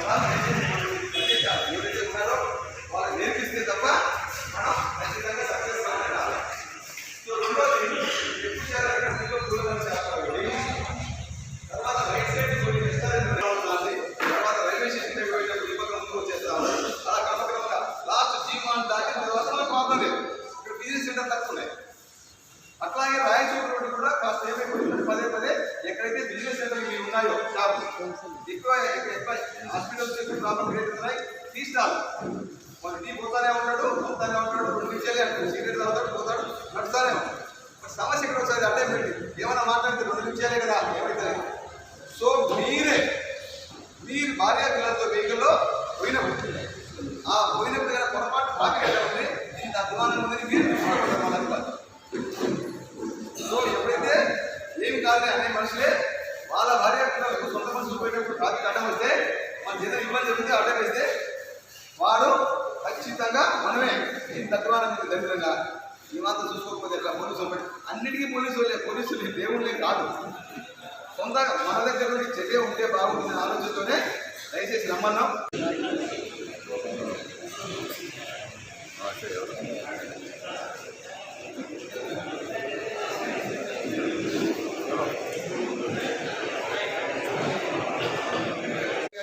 అలా దయచేసి మనం ప్రత్యేక యూనిట్ ఇస్తారో వాళ్ళు నేర్పిస్తే తప్ప హాస్పిటల్స్ గ్రేటర్ లైక్ అవుతున్నాయి తీస్తారు వాడు టీ పోతానే ఉంటాడు పోతానే ఉంటాడు రెండు నిమిషాలే అంటాడు సిగరెట్ తాగుతాడు పోతాడు నడుస్తానే ఉంటాడు సమస్య ఇక్కడ ఒకసారి అడ్డే పెట్టి ఏమైనా మాట్లాడితే రెండు నిమిషాలే కదా? ఏమైతే సో మీరే మీరు భార్య పిల్లలతో వెహికల్లో పోయినప్పుడు ఆ పోయినప్పుడు కదా పొరపాటు పాకెట్ ఉంది దీనికి అధ్వానం ఉందని మీరు చూసుకోవడం వల్ల కాదు. సో ఎప్పుడైతే ఏమి కాదు అనే మనుషులే వాళ్ళ భార్య పిల్లలకు సొంత మనుషులు పోయినప్పుడు ట్రాఫిక్ అడ్డం వస్తే మన ఏదైనా ఇబ్బంది జరిగితే అడ్డం వేస్తే వాడు ఖచ్చితంగా మనమే ఈ మీకు దరిద్రంగా ఈ మాత్రం చూసుకోకపోతే ఎట్లా? పోలీసు వాళ్ళు అన్నిటికీ పోలీసు వాళ్ళే పోలీసులు దేవుళ్ళే కాదు. సొంతంగా మన దగ్గర నుండి చర్య ఉంటే బాగుంటుంది ఆలోచనతోనే దయచేసి నమ్మన్నాం.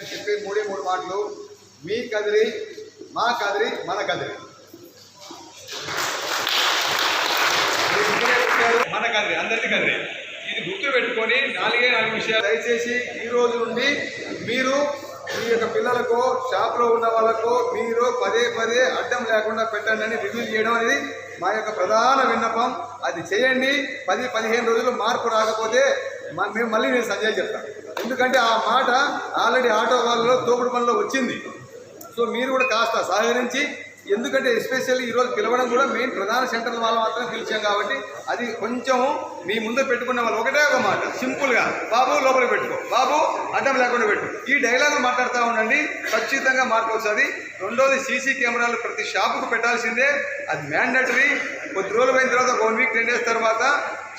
చెప్పే మూడే మూడు మాటలు మీ కదిరి మా కదిరి మన కదిరి. మన కదిరి అందరిది కదిరి ఇది గుర్తు పెట్టుకొని నాలుగే నాలుగు విషయాలు. దయచేసి ఈ రోజు నుండి మీరు మీ యొక్క పిల్లలకు షాప్లో ఉన్న వాళ్ళకు మీరు పదే పదే అడ్డం లేకుండా పెట్టండి అని రివ్యూ చేయడం అనేది మా యొక్క ప్రధాన విన్నపం. అది చేయండి. పది పదిహేను రోజులు మార్పు రాకపోతే మ- మేము మళ్ళీ నేను సంజయ్ చెప్తాను ఎందుకంటే ఆ మాట ఆల్రెడీ ఆటో వాళ్ళలో తోపుడు పనిలో వచ్చింది. సో మీరు కూడా కాస్త సహకరించి ఎందుకంటే ఎస్పెషల్లీ ఈరోజు పిలవడం కూడా మెయిన్ ప్రధాన సెంటర్ వాళ్ళు మాత్రం పిలిచాం కాబట్టి అది కొంచెం మీ ముందు పెట్టుకున్న వాళ్ళు ఒకటే ఒక మాట సింపుల్గా బాబు లోపల పెట్టుకో బాబు అడ్డం లేకుండా పెట్టు. ఈ డైలాగ్ మాట్లాడుతూ ఉండండి ఖచ్చితంగా మార్పు వస్తుంది. రెండోది సీసీ కెమెరాలు ప్రతి షాపుకు పెట్టాల్సిందే. అది మ్యాండటరీ కొద్ది రోజులు పోయిన తర్వాత వన్ వీక్ టెన్ డేస్ తర్వాత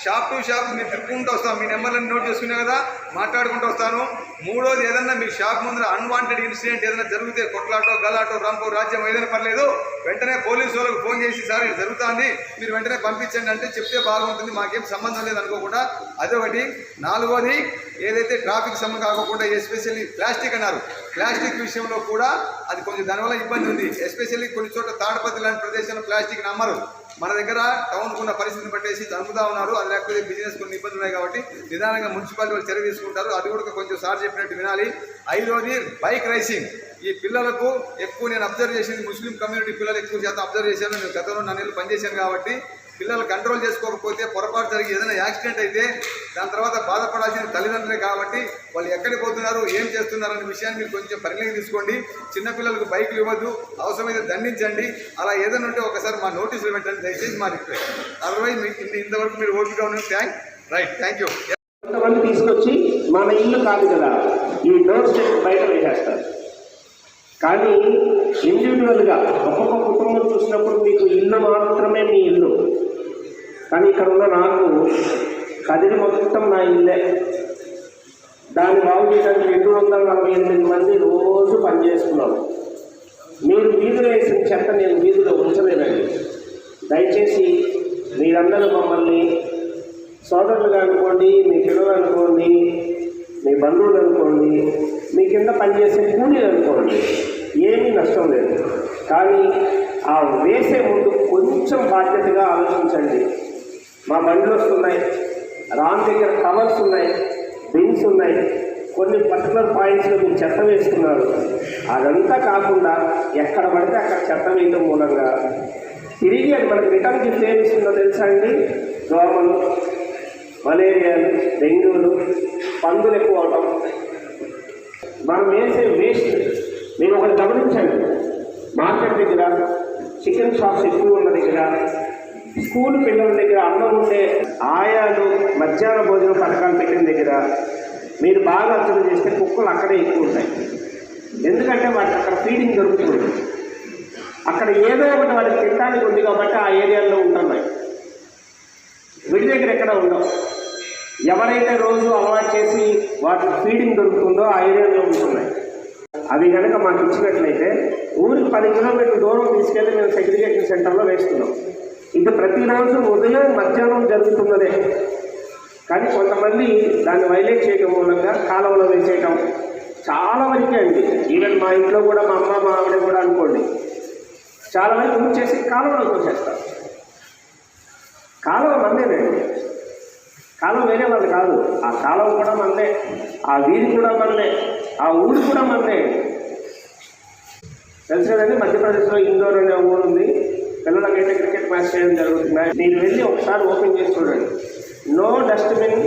షాప్ టు షాప్ మీరు తిప్పుకుంటూ వస్తాం. మీ నెంబర్లను నోట్ చేసుకునే కదా మాట్లాడుకుంటూ వస్తాను. మూడోది ఏదన్నా మీ షాప్ ముందర అన్వాంటెడ్ ఇన్సిడెంట్ ఏదైనా జరిగితే కొట్లాటో గలాటో రంపో రాజ్యం ఏదైనా పర్లేదు వెంటనే పోలీసు వాళ్ళకి ఫోన్ చేసి సార్ ఇది జరుగుతుంది. మీరు వెంటనే పంపించండి అంటే చెప్తే బాగుంటుంది. మాకేం సంబంధం లేదు అనుకోకుండా. అదొకటి. నాలుగోది ఏదైతే ట్రాఫిక్ సంబంధం కాకుండా ఎస్పెషల్లీ ప్లాస్టిక్ అన్నారు. ప్లాస్టిక్ విషయంలో కూడా అది కొంచెం దానివల్ల ఇబ్బంది ఉంది. ఎస్పెషల్లీ కొన్ని చోట్ల తాడపతి లాంటి ప్రదేశంలో ప్లాస్టిక్ నమ్మరు మన దగ్గర టౌన్కు ఉన్న పరిస్థితిని పట్టేసి చంపుతా ఉన్నారు. అది లేకపోతే బిజినెస్ కొన్ని ఇబ్బందులు ఉన్నాయి కాబట్టి నిదానంగా మున్సిపాలిటీ వాళ్ళు చర్య తీసుకుంటారు. అది కూడా కొంచెం సార్ చెప్పినట్టు వినాలి. ఐదోది బైక్ రైసింగ్. ఈ పిల్లలకు ఎక్కువ నేను అబ్జర్వ్ చేసింది ముస్లిం కమ్యూనిటీ పిల్లలు ఎక్కువ శాతం అబ్జర్వ్ చేశాను నేను గతంలో నన్ను పనిచేశాను కాబట్టి పిల్లలు కంట్రోల్ చేసుకోకపోతే పొరపాటు జరిగి ఏదైనా యాక్సిడెంట్ అయితే దాని తర్వాత బాధపడాల్సిన తల్లిదండ్రులే కాబట్టి వాళ్ళు ఎక్కడికి పోతున్నారు ఏం చేస్తున్నారు అనే విషయాన్ని మీరు కొంచెం పరిగణలోకి తీసుకోండి. చిన్నపిల్లలకు బైకులు ఇవ్వద్దు అవసరమైతే దండించండి. అలా ఏదైనా ఉంటే ఒకసారి మా నోటీసులు పెట్టండి. దయచేసి మా రిక్వెస్ట్. అదర్వైజ్ మీకు ఇంతవరకు మీరు ఓపిక ఉన్నది. థ్యాంక్ రైట్ థ్యాంక్ యూ కొంతమంది తీసుకొచ్చి మన ఇల్లు కాదు కదా ఈ డోర్ స్టెప్ బయట వేసేస్తారు కానీ ఇండివిజువల్గా ఒక్కొక్క కుటుంబం చూసినప్పుడు మీకు ఇల్లు మాత్రమే మీ ఇల్లు. కానీ ఇక్కడ ఉన్న నాకు కదిరి మొత్తం నా ఇల్లే. దాన్ని బాగు చేయడానికి రెండు వందల నలభై ఎనిమిది మంది రోజు పనిచేస్తున్నాం మీరు వీధిలో వేసిన చెత్త నేను వీధిలో ఉంచలేనండి దయచేసి మీరందరూ మమ్మల్ని సోదరులుగా అనుకోండి మీ పిల్లలు అనుకోండి మీ బంధువులు అనుకోండి మీ కింద పనిచేసే కూలీలు అనుకోండి ఏమీ నష్టం లేదు. కానీ ఆ వేసే ముందు కొంచెం బాధ్యతగా ఆలోచించండి. మా బండ్లు వస్తున్నాయి రాన్ దగ్గర కవర్స్ ఉన్నాయి బిన్స్ ఉన్నాయి. కొన్ని పర్టికులర్ పాయింట్స్లో మీరు చెత్త వేస్తున్నారు. అదంతా కాకుండా ఎక్కడ పడితే అక్కడ చెత్త వేయడం మూలంగా. తిరిగి అది మనకి రిటర్న్ గిఫ్ట్ ఏమి ఇస్తుందో తెలుసా అండి? మలేరియాలు డెంగ్యూలు పందులు ఎక్కువ అవటం. మనం వేసే వేస్ట్ నేను ఒకటి గమనించండి మార్కెట్ దగ్గర చికెన్ షాప్స్ ఎక్కువ ఉన్న దగ్గర స్కూల్ పిల్లల దగ్గర అన్నం ఉండే ఆయాలు మధ్యాహ్న భోజన పథకాలు పెట్టిన దగ్గర మీరు బాగా అర్థం చేస్తే కుక్కలు అక్కడే ఎక్కువ ఉంటాయి. ఎందుకంటే వాటికి అక్కడ ఫీడింగ్ దొరుకుతుంది. అక్కడ ఏదో ఒకటి వాటికి తినడానికి ఉంది కాబట్టి ఆ ఏరియాలో ఉంటున్నాయి. వీడి దగ్గర ఎక్కడ ఉండవు. ఎవరైతే రోజు అలవాటు చేసి వాటికి ఫీడింగ్ దొరుకుతుందో ఆ ఏరియాలో ఉంటున్నాయి. అవి కనుక మాకు ఇచ్చినట్లయితే ఊరికి పది కిలోమీటర్ల దూరం తీసుకెళ్ళి మేము సెగ్రిగేషన్ సెంటర్లో వేస్తున్నాం. ఇది ప్రతిరోజు ఉదయం మధ్యాహ్నం జరుగుతున్నదే. కానీ కొంతమంది దాన్ని వైలేట్ చేయడం మూలంగా కాలువలో వేసేయటం చాలా వరకే అండి. ఈవెన్ మా ఇంట్లో కూడా మా అమ్మ మా ఆవిడ కూడా అనుకోండి. చాలా వరకు యూజ్ చేసి కాలంలో వచ్చేస్తారు. కాలువ మందేనండి. కాలం వేరే వాళ్ళు కాదు. ఆ కాలం కూడా మనదే ఆ వీధి కూడా మనదే ఆ ఊరు కూడా మనదే తెలుసు కదండి మధ్యప్రదేశ్లో ఇందోర్ అనే ఊరు ఉంది. పిల్లలకైతే క్రికెట్ మ్యాచ్ చేయడం జరుగుతుంది. మీరు వెళ్ళి ఒకసారి ఓపెన్ చేసి చూడండి. నో డస్ట్బిన్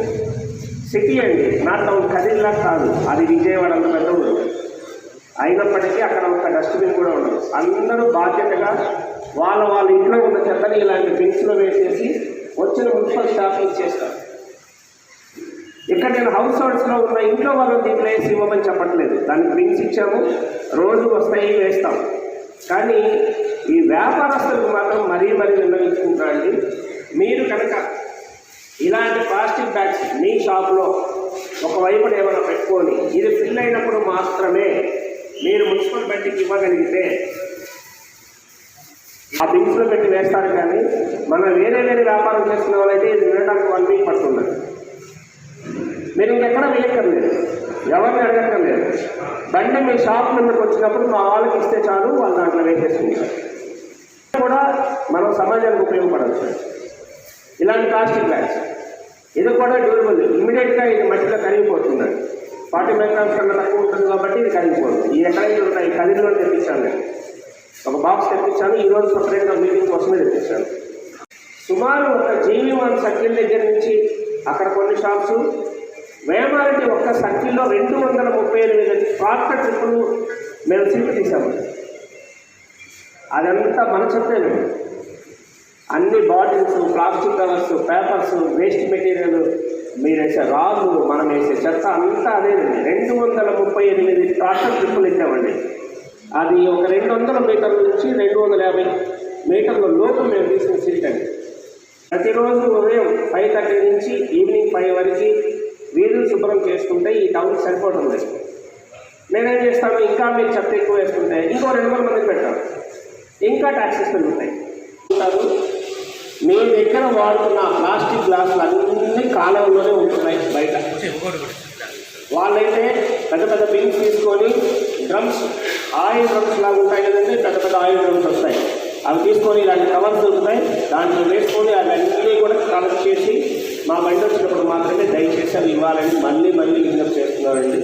సిటీ అండి. నాట్ టౌన్ కదిల్లా కాదు. అది విజయవాడ అంత పెద్ద ఊరు. అయినప్పటికీ అక్కడ ఒక డస్ట్బిన్ కూడా ఉండదు. అందరూ బాధ్యతగా వాళ్ళ వాళ్ళ ఇంట్లో ఉన్న చెత్తని ఇలాంటి బిన్స్లో వేసేసి వచ్చిన మున్సిపల్ స్టాఫ్ ఇచ్చేస్తారు ఇక్కడ నేను హౌస్ హోల్డ్స్లో ఉన్న ఇంట్లో వాళ్ళని దీంట్లో వేసి ఇవ్వమని చెప్పట్లేదు. దానికి బిన్స్ ఇచ్చాము. రోజు వస్తాయి వేస్తాం. కానీ ఈ వ్యాపారస్తులకు మాత్రం మరీ మరీ విన్నవించుకుంటారండి మీరు కనుక ఇలాంటి ప్లాస్టిక్ బ్యాగ్స్ మీ షాప్లో ఒకవైపున ఏమైనా పెట్టుకొని ఇది ఫిల్ అయినప్పుడు మాత్రమే మీరు మున్సిపల్ బండికి ఇవ్వగలిగితే ఆ బిన్స్లో పెట్టి వేస్తారు కానీ మనం వేరే వేరే వ్యాపారం చేస్తున్న వాళ్ళైతే ఇది వినడానికి వన్ వీక్ పడుతున్నది మీరు ఇంకెక్కడ వేయక్కర్లేదు. ఎవరిని అడగక్కర్లేదు. బండి మీ షాప్ ముందుకు వచ్చినప్పుడు మా వాళ్ళకి ఇస్తే చాలు వాళ్ళు దాంట్లో వేసేసుకుంటారు. కూడా మనం సమాజానికి ఉపయోగపడవచ్చు. ఇలాంటి ప్లాస్టిక్ బ్యాగ్స్. ఇది కూడా డ్యూరబుల్ ఇమ్మీడియట్గా ఇది మట్టిలో కరిగిపోతుంది. ఫార్టీ మైక్రామ్స్ కన్నా తక్కువ ఉంటుంది కాబట్టి ఇది కరిగిపోతుంది. ఈ ఎక్కడైతే ఉంటాయి కదిలో తెప్పించాను నేను ఒక బాక్స్ తెప్పించాను ఈ రోజు సపరేట్గా మీటింగ్ కోసమే తెప్పించాను సుమారు ఒక జీవి వన్ సర్కిల్ దగ్గర నుంచి అక్కడ కొన్ని షాప్స్ వేమారెడ్డి ఒక్క సర్కిల్లో రెండు వందల ముప్పై ఎనిమిది ట్రాక్టర్ ట్రిప్పులు మేము సీట్లు తీసాము అదంతా మన చెప్తాను అన్ని bottles plastic covers papers waste material మీరు వేసే రాళ్ళు మనం వేసే చెత్త అంతా అదేనండి రెండు వందల ముప్పై ఎనిమిది ట్రాక్టర్ ట్రిప్పులు ఇచ్చామండి అది ఒక రెండు వందల మీటర్ల నుంచి రెండు వందల యాభై మీటర్ల లోపు మేము తీసిన సీట్ అండి. ప్రతిరోజు ఉదయం ఫైవ్ థర్టీ నుంచి ఈవినింగ్ ఫైవ్ వరకు వీధులు శుభ్రం చేసుకుంటే ఈ టౌన్ సరిపోతుంది. నేనేం చేస్తాను ఇంకా మీకు చెత్త ఎక్కువ వేసుకుంటే ఇంకో రెండు వందల మందికి పెట్టాను ఇంకా ట్యాక్సెస్ పెరుగుతాయి. ఉంటారు. మీ దగ్గర వాడుతున్న ప్లాస్టిక్ గ్లాసులు అన్ని కాలంలోనే ఉంటున్నాయి బయట. వాళ్ళైతే పెద్ద పెద్ద బిన్స్ తీసుకొని డ్రమ్స్ ఆయిల్ డ్రమ్స్ లాగా ఉంటాయి కదండి పెద్ద పెద్ద ఆయిల్ డ్రమ్స్ వస్తాయి. అవి తీసుకొని ఇలాంటి కవర్స్ దొరుకుతాయి. దాంట్లో వేసుకొని అవన్నీ కూడా కలెక్ట్ చేసి మా బండి వచ్చినప్పుడు మాత్రమే దయచేసి అవి ఇవ్వాలని మళ్ళీ మళ్ళీ విజ్ఞప్తి చేస్తున్నారండి